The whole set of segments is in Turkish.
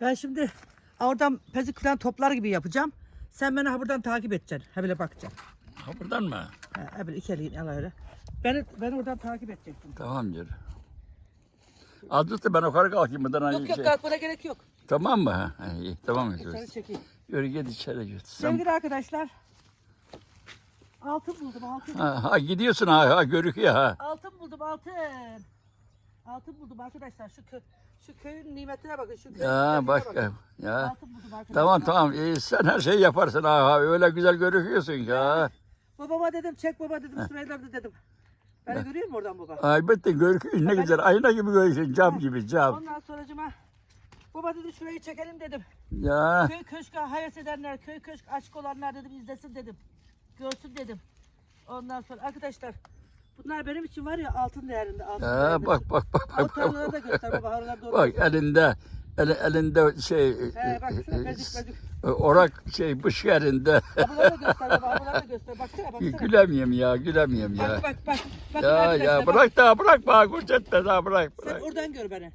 Ben şimdi oradan pezik falan toplar gibi yapacağım. Sen beni ha buradan takip edeceksin. Ha böyle bakacaksın. Ha buradan mı? Ha, ha böyle iki elin al öyle. Beni, beni oradan takip edeceksin. Tamam yürü. Az dur da ben yukarı kalkayım buradan Yok yok şey. kalkmana gerek yok. Tamam mı? Ha, iyi. Tamam? Seni çekeyim. Yürü git içeri git. Sen... Sevgili arkadaşlar. Altın buldum altın. Ha, ha, gidiyorsun ha, ha görüküyor ha. Altın buldum altın. Altın buldum arkadaşlar. Şu kö şu köyün nimetine bakın. Şu köyün Ya güzelliğine bak bakın. ya. Altın buldum arkadaşlar. Tamam tamam iyi sen her şeyi yaparsın ha, öyle güzel görüküyorsun ya. Babama dedim çek baba dedim amca dedim. Beni görüyor musun oradan baba? Elbette görüküyorsun ne güzel ayna gibi görüküyorsun cam gibi cam. Ondan sonracıma baba dedi şurayı çekelim dedim. Ya Köy köşkü hayat edenler, köy köşk aşık olanlar dedim izlesin dedim. Görsün dedim. Ondan sonra arkadaşlar bunlar benim için var ya altın değerinde. Altın ya değerinde. bak bak bak Al bak. tarlaları da göster baba haralar doğru. Bak elinde el, elinde şey He bak şuna bezik bezik. orak şey bıç yerinde. Abuları da göster baba da göster. Baksana baksana. gülemiyorum ya gülemiyorum ya. Bak bak bak. Bakın Ya arkadaşlar, ya bak. bırak da bırak bak kurcet de daha bırak Sen bırak. oradan gör beni.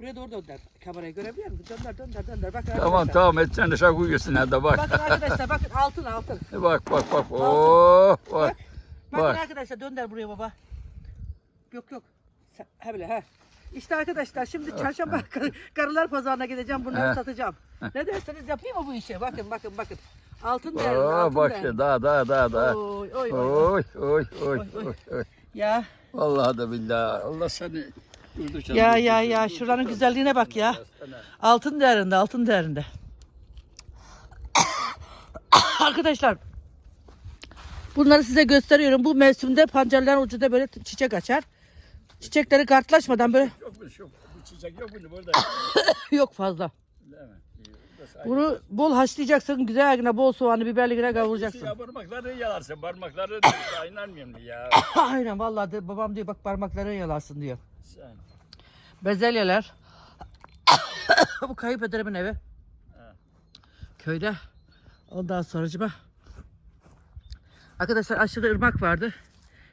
Buraya doğru dönder. Kamerayı görebiliyor musun? Dönder dönder dönder. Bakın Tamam arkadaşlar. tamam et sen de şak uyuyorsun hadi bak. Bakın arkadaşlar bakın altın altın. Bak bak bak. Oo bak. Bakın Bak. arkadaşlar dönder buraya baba. Yok yok. Sen, he bile he. İşte arkadaşlar şimdi çarşamba kar- karılar pazarına gideceğim bunları He. satacağım. Ne derseniz yapayım mı bu işi? Bakın bakın bakın. Altın değerli altın bak değerli. işte daha daha daha daha. Oy oy oy. Oy oy oy Oy, oy. oy oy. Ya Vallahi da billahi. Allah seni ya ya ya şuranın güzelliğine bak ya. Altın değerinde altın değerinde. Arkadaşlar bunları size gösteriyorum. Bu mevsimde pancarların ucunda böyle çiçek açar. Çiçekleri kartlaşmadan böyle Yok mu şu bu çiçek yok mu burada? yok fazla. Bunu bol haşlayacaksın. Güzel yine bol soğanı biberliğine kavuracaksın. Ya parmakları yalarsın parmakları ya inanmıyorum ya. Aynen vallahi de, babam diyor bak parmakların yalarsın diyor. Sen. Bezelyeler. Bu kayınpederimin evi. Ha. Köyde. Ondan sonracıma. Arkadaşlar aşağıda ırmak vardı.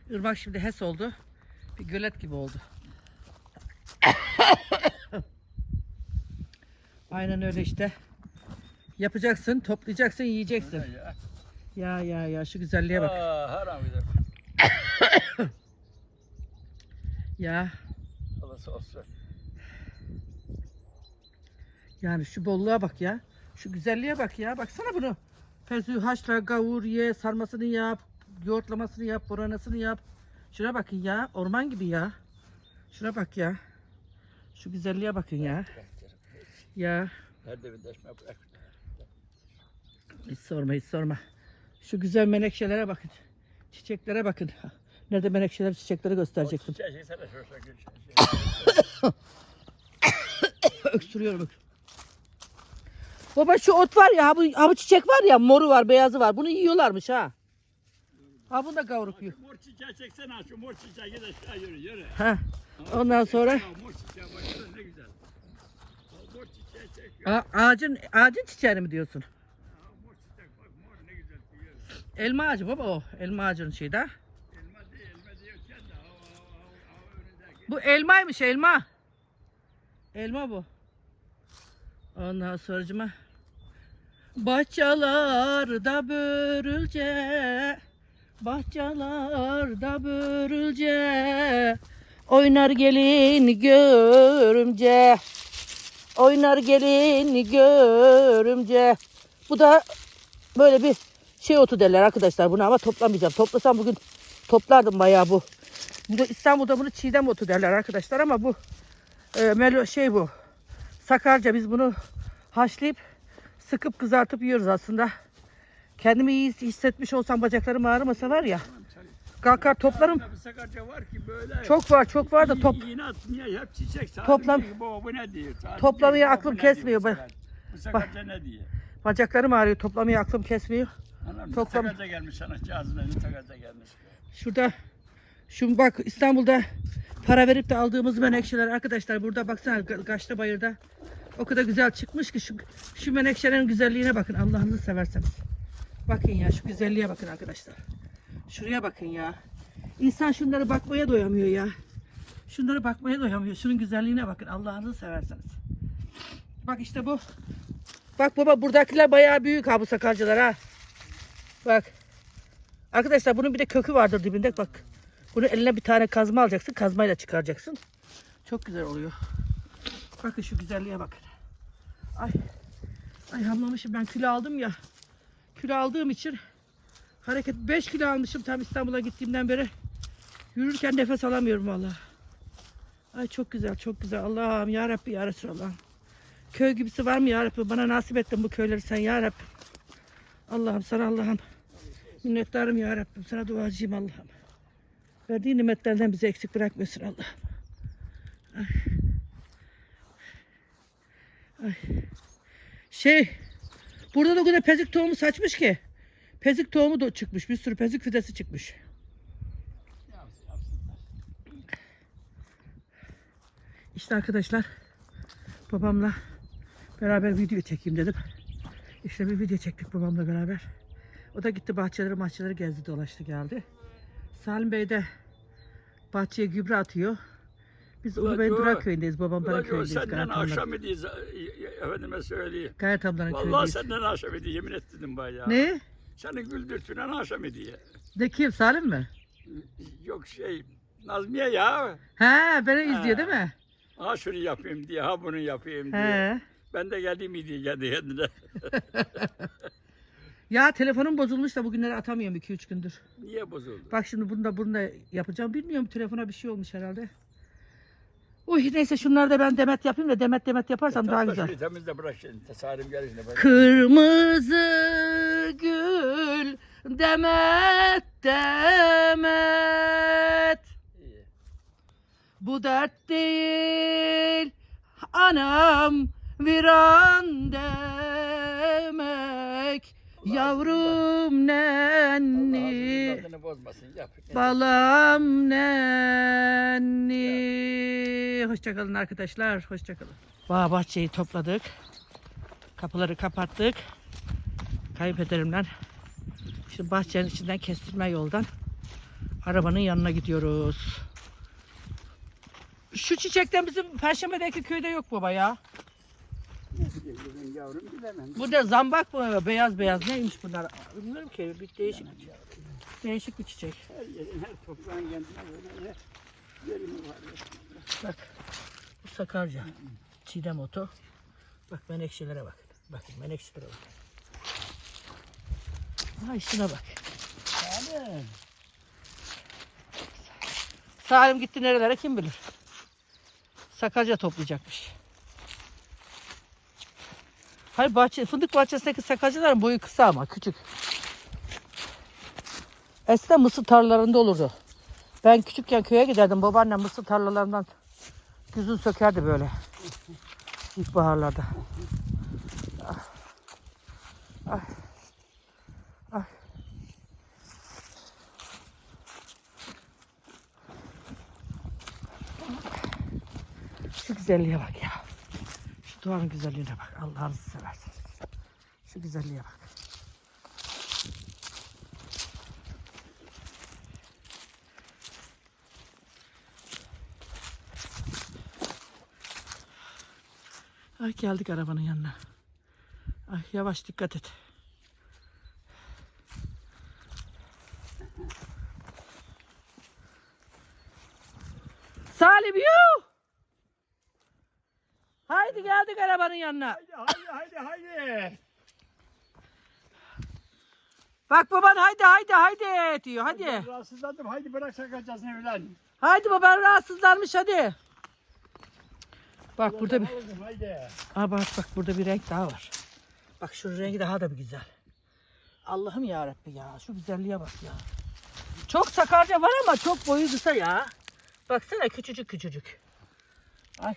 Irmak şimdi HES oldu. Bir gölet gibi oldu. Aynen öyle işte. Yapacaksın, toplayacaksın, yiyeceksin. Ya. Ya ya ya şu güzelliğe bak. Aa, haram. Ya Allah olsun. yani şu bolluğa bak ya. Şu güzelliğe bak ya. Baksana bunu. Pezü haşla, kavur, ye, sarmasını yap, yoğurtlamasını yap, boranasını yap. Şuna bakın ya. Orman gibi ya. Şuna bak ya. Şu güzelliğe bakın ya. Ya Nerede bir deşme bırak. hiç sorma hiç sorma. Şu güzel menekşelere bakın. Çiçeklere bakın. Nerede menekşeler çiçekleri gösterecektim. Öksürüyorum. Baba şu ot var ya, ha bu, ha bu çiçek var ya, moru var, beyazı var. Bunu yiyorlarmış ha. Ha bunu da kavurup yiyor. Mor çiçeği çeksene şu mor çiçeği git aşağı yürü yürü. Ha. Ondan sonra mor çiçeğe baksana ne güzel. Mor çiçeği çek. ya. a- ağacın ağacın çiçeğini mi diyorsun? Ha, mor çiçek bak mor ne güzel diyor. Elma ağacı baba o. Elma ağacının şeyi de. Elma değil elma diyorken de önündeki. Bu elmaymış elma. Elma bu. Ondan sonracıma. Bahçelerde börülce. Bahçelerde börülce. Oynar gelin görümce. Oynar gelin görümce. Bu da böyle bir şey otu derler arkadaşlar bunu ama toplamayacağım. Toplasam bugün toplardım bayağı bu. Bu da İstanbul'da bunu çiğdem otu derler arkadaşlar ama bu e, melo şey bu. Sakarca biz bunu haşlayıp sıkıp kızartıp yiyoruz aslında. Kendimi iyi hissetmiş olsam bacaklarım ağrımasa var ya. Kalkar toplarım. Bir sakarca var ki böyle. Çok var çok var da top. Toplam- Toplamaya aklım kesmiyor diyor? Bacaklarım ağrıyor toplamaya aklım kesmiyor. Toplam- gelmiş gelmiş. Şurada şu bak İstanbul'da para verip de aldığımız menekşeler arkadaşlar burada baksana Ga- Gaşlı Bayır'da o kadar güzel çıkmış ki şu, şu menekşelerin güzelliğine bakın Allah'ınızı severseniz. Bakın ya şu güzelliğe bakın arkadaşlar. Şuraya bakın ya. İnsan şunlara bakmaya doyamıyor ya. Şunlara bakmaya doyamıyor. Şunun güzelliğine bakın Allah'ınızı severseniz. Bak işte bu. Bak baba buradakiler bayağı büyük ha bu sakarcılar ha. Bak. Arkadaşlar bunun bir de kökü vardır dibinde bak. Bunu eline bir tane kazma alacaksın. Kazmayla çıkaracaksın. Çok güzel oluyor. Bakın şu güzelliğe bakın. Ay. Ay hamlamışım ben kilo aldım ya. Kilo aldığım için hareket 5 kilo almışım tam İstanbul'a gittiğimden beri. Yürürken nefes alamıyorum vallahi. Ay çok güzel çok güzel. Allah'ım ya Rabbi ya Resulallah. Köy gibisi var mı ya Rabbi? Bana nasip ettin bu köyleri sen ya Rabbi. Allah'ım sana Allah'ım. Minnettarım ya Rabbim. Sana duacıyım Allah'ım. Verdiğin nimetlerden bizi eksik bırakmıyorsun Allah'ım. Ay. Ay. Şey, burada da o kadar pezik tohumu saçmış ki. Pezik tohumu da çıkmış. Bir sürü pezik fidesi çıkmış. İşte arkadaşlar babamla beraber video çekeyim dedim. İşte bir video çektik babamla beraber. O da gitti bahçeleri bahçeleri gezdi dolaştı geldi. Salim Bey de bahçeye gübre atıyor. Biz Ulu Joe, Durak köyündeyiz. Babam bana köyündeyiz. senden Gayet ablanın, aşağı mı diyiz, efendime söyleyeyim. Gayet ablanın Vallahi köyündeyiz. senden aşağı mı diye yemin ettim ya. Ne? Seni güldürtünen aşağı mı diye. De kim? Salim mi? Yok şey, Nazmiye ya. He beni izliyor Ha. değil mi? Ha şunu yapayım diye, ha bunu yapayım diye. He. Ben de geldim mi diye kendi kendine. Ya telefonum bozulmuş da bugünleri atamıyorum 2-3 gündür. Niye bozuldu? Bak şimdi bunu da bunu da yapacağım. Bilmiyorum telefona bir şey olmuş herhalde. Uy neyse şunları da ben demet yapayım da demet demet yaparsam daha güzel. şunu Temizle bırak şimdi. Tesarim bak. Kırmızı gül demet demet İyi. Bu dert değil anam viran demek Yavrum nenni Tadını bozmasın. Yap. Balam nenni. Hoşçakalın arkadaşlar. Hoşçakalın. Bağ bahçeyi topladık. Kapıları kapattık. Kayınpederimle. Şimdi bahçenin içinden kestirme yoldan arabanın yanına gidiyoruz. Şu çiçekten bizim Perşembe'deki köyde yok baba ya. Yavrum bilemem. Bu da zambak mı? Beyaz beyaz neymiş bunlar? Bilmiyorum ki. Bir değişik, değişik bir çiçek. Her yerin, her toprağın kendine göre yerimi var. Bak. Bu sakarca. Çiğdem otu. Bak menekşelere bak. Bakın menekşelere bak. Ay şuna bak. Yani. Salim gitti nerelere kim bilir. Sakarca toplayacakmış. Hayır bahçe, fındık bahçesindeki sakarcaların boyu kısa ama küçük. Eskiden mısır tarlalarında olurdu. Ben küçükken köye giderdim. Babaannem mısır tarlalarından güzün sökerdi böyle. İlkbaharlarda. Ah. Ay. Ay. Şu güzelliğe bak ya. Şu doğanın güzelliğine bak. Allah'ınızı seversiniz. Şu güzelliğe bak. Ay geldik arabanın yanına. Ay yavaş dikkat et. Salim yuh! Haydi geldik arabanın yanına. Haydi haydi haydi. Bak baban haydi haydi haydi diyor hadi. Rahatsızlandım. Haydi bırak sakacasını evlen. Haydi baban rahatsızlanmış hadi. Bak burada bir... Aa bak bak burada bir renk daha var. Bak şu rengi daha da bir güzel. Allah'ım ya Rabbi ya. Şu güzelliğe bak ya. Çok sakarca var ama çok boyu kısa ya. Baksana küçücük küçücük. Ay.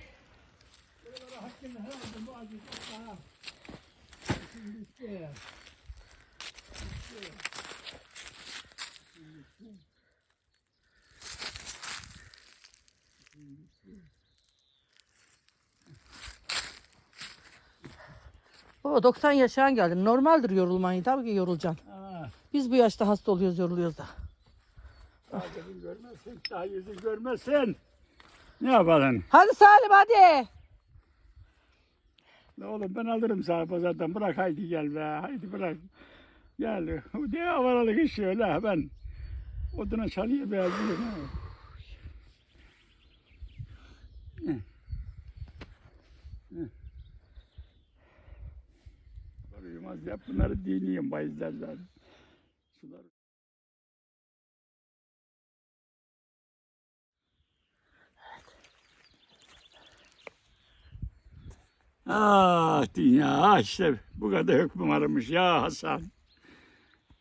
Baba 90 yaşayan geldin. Normaldir yorulmayı. Tabii ki yorulacaksın. Ha, Biz bu yaşta hasta oluyoruz, yoruluyoruz da. gözün görmezsin. Daha yüzün görmezsin. Ne yapalım? Hadi Salim hadi. La oğlum ben alırım sana pazardan. Bırak haydi gel be. Haydi bırak. Gel. Ne havaralık iş öyle ben. Oduna benziyorum. ha. Hı. Hı. Uyumaz yap. Bunları dinleyeyim bayızlar zaten. Sular. Ah dünya ah işte bu kadar hükmüm aramış ya Hasan.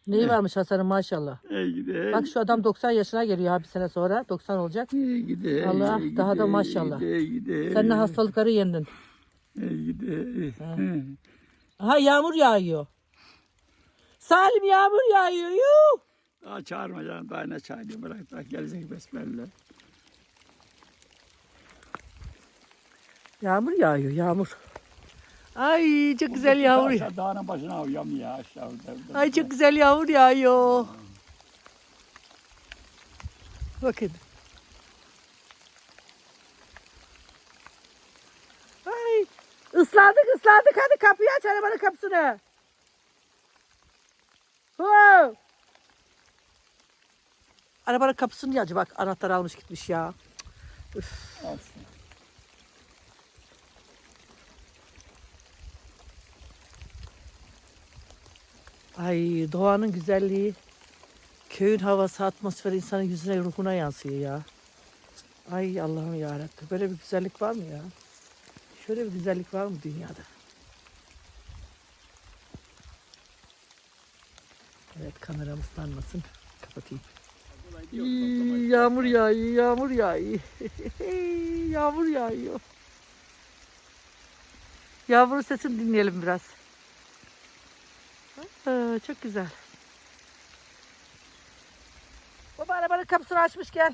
Neyi varmış Hasan'ın maşallah. Ey gide. Bak şu adam 90 yaşına geliyor ha bir sene sonra. 90 olacak. Ey gide. Allah, ey daha da gide, maşallah. Ey gide. Sen de hastalıkları yendin. Ey gide. Hı. Aha yağmur yağıyor. Salim yağmur yağıyor. Yuh. Daha çağırma canım. Daha ne çağırayım bırak. Daha gelecek besbelli. Yağmur yağıyor yağmur. Ay çok güzel yağmur. Aşağı dağın başına avyam ya aşağı. Ay çok güzel yağmur yağıyor. Bakın. Ay ıslandık hadi kapıyı aç arabanın kapısını. Wow. Arabanın kapısını ya bak anahtar almış gitmiş ya. Alsın. Ay doğanın güzelliği, köyün havası, atmosferi insanın yüzüne, ruhuna yansıyor ya. Ay Allah'ım yarabbim. Böyle bir güzellik var mı ya? Şöyle bir güzellik var mı dünyada? Evet kameram ıslanmasın. Kapatayım. Yağmur yağıyor, yağmur yağıyor. yağmur yağıyor. Yağmurun sesini dinleyelim biraz. Aa, çok güzel. Baba arabanın kapısını açmış gel.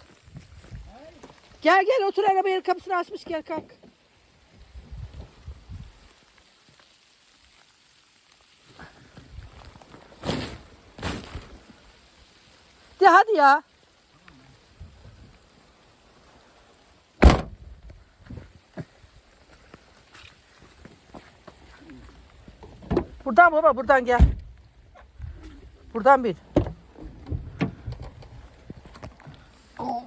Gel gel otur arabanın kapısını açmış gel kalk. De hadi ya. Buradan baba buradan gel. Buradan. Of.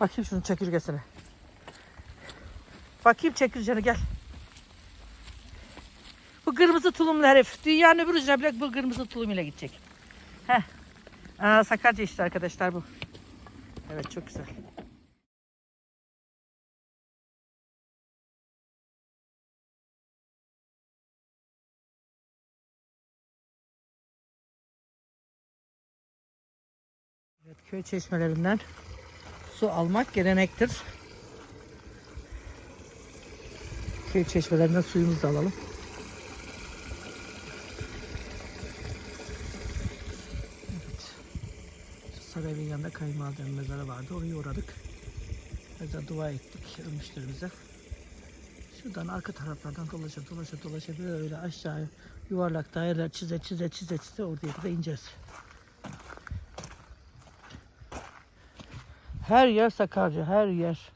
Bakayım şunun çekirgesine. Bakayım çekirgeni gel. Bu kırmızı tulumlu herif. Dünyanın öbür ucuna bile bu kırmızı tulum ile gidecek. Heh. Aa, Sakarca işte arkadaşlar bu. Evet çok güzel. Evet, köy çeşmelerinden su almak gelenektir. Köy çeşmelerinden suyumuzu da alalım. Evet. Sarayın yanında kayınvalidenin mezarı vardı. Oraya uğradık. Orada dua ettik ölmüşlerimize. Şuradan arka taraflardan dolaşa dolaşa dolaşa böyle aşağı yuvarlak daireler çize çize çize çize oraya kadar ineceğiz. Her yer Sakarca, her yer.